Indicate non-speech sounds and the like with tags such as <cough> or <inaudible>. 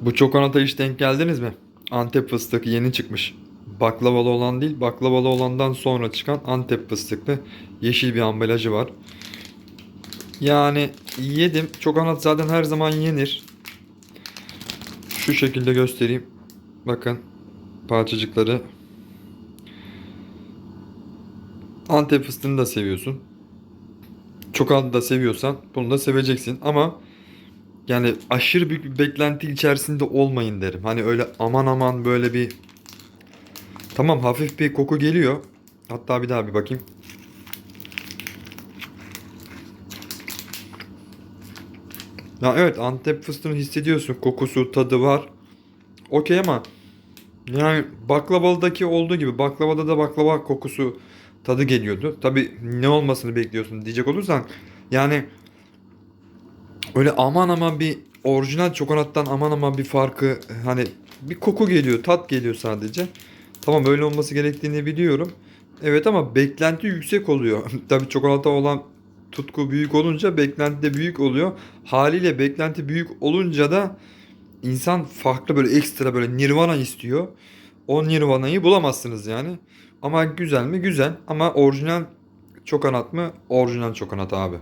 Bu çokonata hiç denk geldiniz mi? Antep fıstıklı yeni çıkmış. Baklavalı olan değil, baklavalı olandan sonra çıkan Antep fıstıklı yeşil bir ambalajı var. Yani yedim. Çokonat zaten her zaman yenir. Şu şekilde göstereyim. Bakın parçacıkları. Antep fıstığını da seviyorsun. Çokonatı da seviyorsan bunu da seveceksin ama yani aşırı büyük bir beklenti içerisinde olmayın derim. Hani öyle aman aman böyle bir Tamam hafif bir koku geliyor. Hatta bir daha bir bakayım. Ya evet Antep fıstığını hissediyorsun. Kokusu, tadı var. Okey ama yani baklavalıdaki olduğu gibi baklavada da baklava kokusu tadı geliyordu. Tabi ne olmasını bekliyorsun diyecek olursan yani öyle aman aman bir orijinal çokonattan aman aman bir farkı hani bir koku geliyor, tat geliyor sadece. Tamam öyle olması gerektiğini biliyorum. Evet ama beklenti yüksek oluyor. <laughs> Tabii çikolata olan tutku büyük olunca beklenti de büyük oluyor. Haliyle beklenti büyük olunca da insan farklı böyle ekstra böyle nirvana istiyor. O nirvanayı bulamazsınız yani. Ama güzel mi? Güzel. Ama orijinal çokonat mı? Orijinal çokonat abi.